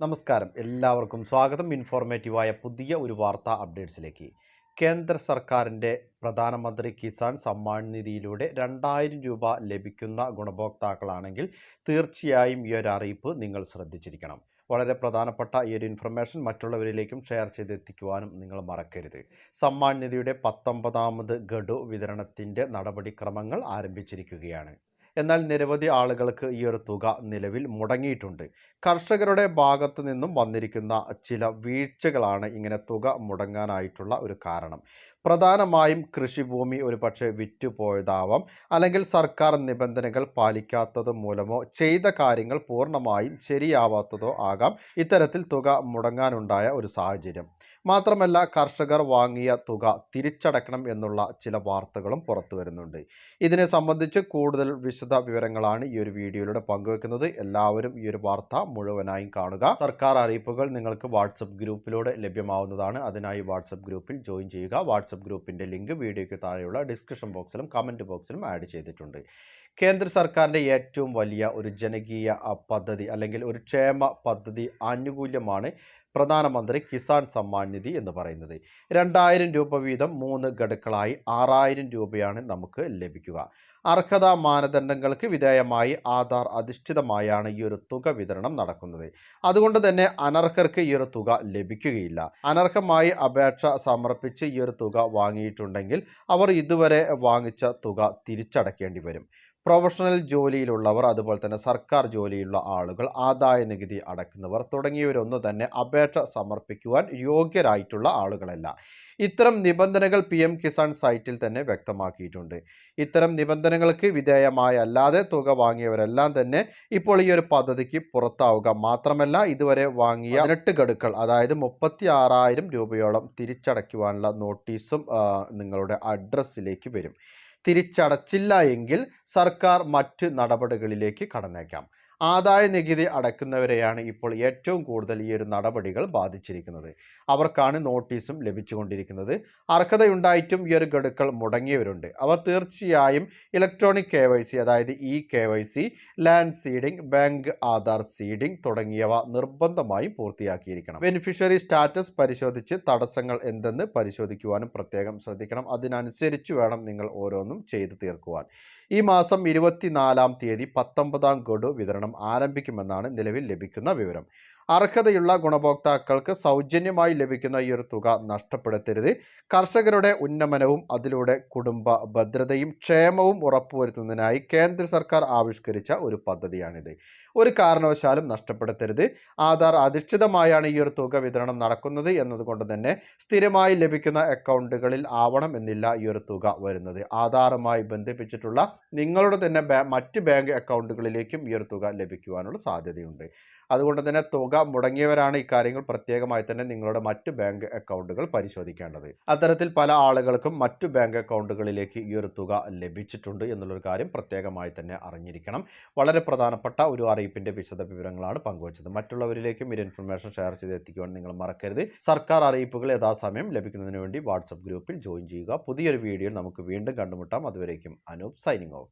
നമസ്കാരം. എല്ലാവർക്കും സ്വാഗതം. ഇൻഫോർമേറ്റീവായ പുതിയ ഒരു വാർത്താ അപ്ഡേറ്റ്സിലേക്ക്. കേന്ദ്ര സർക്കാരിന്റെ പ്രധാനമന്ത്രി കിസാൻ സമ്മാൻ നിധിയിലൂടെ രണ്ടായിരം രൂപ ലഭിക്കുന്ന ഗുണഭോക്താക്കളാണെങ്കിൽ തീർച്ചയായും ഈ ഒരു അറിയിപ്പ് നിങ്ങൾ ശ്രദ്ധിച്ചിരിക്കണം. വളരെ പ്രധാനപ്പെട്ട ഈ ഒരു ഇൻഫർമേഷൻ മറ്റുള്ളവരിലേക്കും ഷെയർ ചെയ്തെത്തിക്കുവാനും നിങ്ങൾ മറക്കരുത്. സമ്മാൻ നിധിയുടെ പത്തൊമ്പതാമത് ഗഡു വിതരണത്തിന്റെ നടപടിക്രമങ്ങൾ ആരംഭിച്ചിരിക്കുകയാണ്. എന്നാൽ നിരവധി ആളുകൾക്ക് ഈ ഒരു തുക നിലവിൽ മുടങ്ങിയിട്ടുണ്ട്. കർഷകരുടെ ഭാഗത്തു നിന്നും വന്നിരിക്കുന്ന ചില വീഴ്ചകളാണ് ഇങ്ങനെ തുക മുടങ്ങാനായിട്ടുള്ള ഒരു കാരണം. പ്രധാനമായും കൃഷിഭൂമി ഒരു പക്ഷേ വിറ്റുപോയതാവാം അല്ലെങ്കിൽ സർക്കാർ നിബന്ധനകൾ പാലിക്കാത്തത് മൂലമോ ചെയ്ത കാര്യങ്ങൾ പൂർണമായും ശരിയാവാത്തതോ ആകാം ഇത്തരത്തിൽ തുക മുടങ്ങാനുണ്ടായ ഒരു സാഹചര്യം. മാത്രമല്ല കർഷകർ വാങ്ങിയ തുക തിരിച്ചടക്കണം എന്നുള്ള ചില വാർത്തകളും പുറത്തു വരുന്നുണ്ട്. ഇതിനെ സംബന്ധിച്ച് കൂടുതൽ വിശദ വിവരങ്ങളാണ് ഈ ഒരു വീഡിയോയിലൂടെ പങ്കുവെക്കുന്നത്. എല്ലാവരും ഈ ഒരു വാർത്ത മുഴുവനായും കാണുക. സർക്കാർ അറിയിപ്പുകൾ നിങ്ങൾക്ക് വാട്സപ്പ് ഗ്രൂപ്പിലൂടെ ലഭ്യമാവുന്നതാണ്. അതിനായി വാട്സപ്പ് ഗ്രൂപ്പിൽ ജോയിൻ ചെയ്യുക. വാട്സപ്പ് ഗ്രൂപ്പിന്റെ ലിങ്ക് വീഡിയോയ്ക്ക് താഴെയുള്ള ഡിസ്ക്രിപ്ഷൻ ബോക്സിലും കമന്റ് ബോക്സിലും ആഡ് ചെയ്തിട്ടുണ്ട്. കേന്ദ്ര സർക്കാരിന്റെ ഏറ്റവും വലിയ ഒരു ജനകീയ പദ്ധതി അല്ലെങ്കിൽ ഒരു ക്ഷേമ പദ്ധതി ആനുകൂല്യമാണ് പ്രധാനമന്ത്രി കിസാൻ സമ്മാൻ നിധി എന്ന് പറയുന്നത്. രണ്ടായിരം രൂപ വീതം മൂന്ന് ഗഡുക്കളായി ആറായിരം രൂപയാണ് നമുക്ക് ലഭിക്കുക. അർഹതാ മാനദണ്ഡങ്ങൾക്ക് വിധേയമായി ആധാർ അധിഷ്ഠിതമായാണ് ഈ ഒരു തുക വിതരണം നടക്കുന്നത്. അതുകൊണ്ട് തന്നെ അനർഹർക്ക് ഈ ഒരു തുക ലഭിക്കുകയില്ല. അനർഹമായി അപേക്ഷ സമർപ്പിച്ച് ഈ ഒരു തുക വാങ്ങിയിട്ടുണ്ടെങ്കിൽ അവർ ഇതുവരെ വാങ്ങിച്ച തുക തിരിച്ചടക്കേണ്ടി വരും. പ്രൊഫഷണൽ ജോലിയിലുള്ളവർ അതുപോലെ തന്നെ സർക്കാർ ജോലിയുള്ള ആളുകൾ ആദായ നികുതി അടക്കുന്നവർ തുടങ്ങിയവരൊന്നും തന്നെ അപേക്ഷ സമർപ്പിക്കുവാൻ യോഗ്യരായിട്ടുള്ള ആളുകളല്ല. ഇത്തരം നിബന്ധനകൾ പി എം കിസാൻ സൈറ്റിൽ തന്നെ വ്യക്തമാക്കിയിട്ടുണ്ട്. ഇത്തരം നിബന്ധനകൾക്ക് വിധേയമായ അല്ലാതെ തുക വാങ്ങിയവരെല്ലാം തന്നെ ഇപ്പോൾ ഈ ഒരു പദ്ധതിക്ക് പുറത്താവുക മാത്രമല്ല ഇതുവരെ വാങ്ങിയ പതിനെട്ട് ഗഡുക്കൾ അതായത് മുപ്പത്തി ആറായിരം രൂപയോളം തിരിച്ചടയ്ക്കുവാനുള്ള നോട്ടീസും നിങ്ങളുടെ അഡ്രസ്സിലേക്ക് വരും. തിരിച്ചടച്ചില്ല എങ്കിൽ സർക്കാർ മറ്റ് നടപടികളിലേക്ക് കടന്നേക്കാം. ആദായ നികുതി അടയ്ക്കുന്നവരെയാണ് ഇപ്പോൾ ഏറ്റവും കൂടുതൽ ഈ ഒരു നടപടികൾ ബാധിച്ചിരിക്കുന്നത്. അവർക്കാണ് നോട്ടീസും ലഭിച്ചുകൊണ്ടിരിക്കുന്നത്. അർഹതയുണ്ടായിട്ടും ഈ ഒരു ഗഡുക്കൾ മുടങ്ങിയവരുണ്ട്. അവർ തീർച്ചയായും ഇലക്ട്രോണിക് കെ അതായത് E K land seeding bank Aadhaar seeding തുടങ്ങിയവ നിർബന്ധമായും പൂർത്തിയാക്കിയിരിക്കണം. ബെനിഫിഷ്യറി സ്റ്റാറ്റസ് പരിശോധിച്ച് തടസ്സങ്ങൾ എന്തെന്ന് പരിശോധിക്കുവാനും പ്രത്യേകം ശ്രദ്ധിക്കണം. അതിനനുസരിച്ച് വേണം നിങ്ങൾ ഓരോന്നും ചെയ്തു തീർക്കുവാൻ. ഈ മാസം ഇരുപത്തിനാലാം തീയതി പത്തൊമ്പതാം ഗഡു വിതരണം ആരംഭിക്കുമെന്നാണ് നിലവിൽ ലഭിക്കുന്ന വിവരം. അർഹതയുള്ള ഗുണഭോക്താക്കൾക്ക് സൗജന്യമായി ലഭിക്കുന്ന ഈ ഒരു തുക നഷ്ടപ്പെടുത്തരുത്. കർഷകരുടെ ഉന്നമനവും അതിലൂടെ കുടുംബ ഭദ്രതയും ക്ഷേമവും ഉറപ്പുവരുത്തുന്നതിനായി കേന്ദ്ര സർക്കാർ ആവിഷ്കരിച്ച ഒരു പദ്ധതിയാണിത്. ഒരു കാരണവശാലും നഷ്ടപ്പെടുത്തരുത്. ആധാർ അധിഷ്ഠിതമായാണ് ഈ ഒരു തുക വിതരണം നടക്കുന്നത് എന്നതുകൊണ്ട് തന്നെ സ്ഥിരമായി ലഭിക്കുന്ന അക്കൗണ്ടുകളിൽ ആവണം എന്നില്ല ഈ ഒരു തുക വരുന്നത്. ആധാറുമായി ബന്ധിപ്പിച്ചിട്ടുള്ള നിങ്ങളുടെ തന്നെ മറ്റ് ബാങ്ക് അക്കൗണ്ടുകളിലേക്കും ഈ ഒരു തുക ലഭിക്കുവാനുള്ള സാധ്യതയുണ്ട്. അതുകൊണ്ട് തന്നെ തുക മുടങ്ങിയവരാണ് ഇക്കാര്യങ്ങൾ പ്രത്യേകമായി തന്നെ നിങ്ങളുടെ മറ്റു ബാങ്ക് അക്കൗണ്ടുകൾ പരിശോധിക്കേണ്ടത്. അത്തരത്തിൽ പല ആളുകൾക്കും മറ്റു ബാങ്ക് അക്കൗണ്ടുകളിലേക്ക് ഈ ഒരു തുക ലഭിച്ചിട്ടുണ്ട് എന്നുള്ളൊരു കാര്യം പ്രത്യേകമായി തന്നെ അറിഞ്ഞിരിക്കണം. വളരെ പ്രധാനപ്പെട്ട ഒരു അറിയിപ്പിന്റെ വിശദ വിവരങ്ങളാണ് പങ്കുവച്ചത്. മറ്റുള്ളവരിലേക്കും ഈ ഇൻഫർമേഷൻ ഷെയർ ചെയ്ത് എത്തിക്കുവാൻ നിങ്ങൾ മറക്കരുത്. സർക്കാർ അറിയിപ്പുകൾ യഥാസമയം ലഭിക്കുന്നതിന് വേണ്ടി വാട്സപ്പ് ഗ്രൂപ്പിൽ ജോയിൻ ചെയ്യുക. പുതിയൊരു വീഡിയോ നമുക്ക് വീണ്ടും കണ്ടുമുട്ടാം. അതുവരേക്കും അനൂപ് സൈനിങ് ഓഫ്.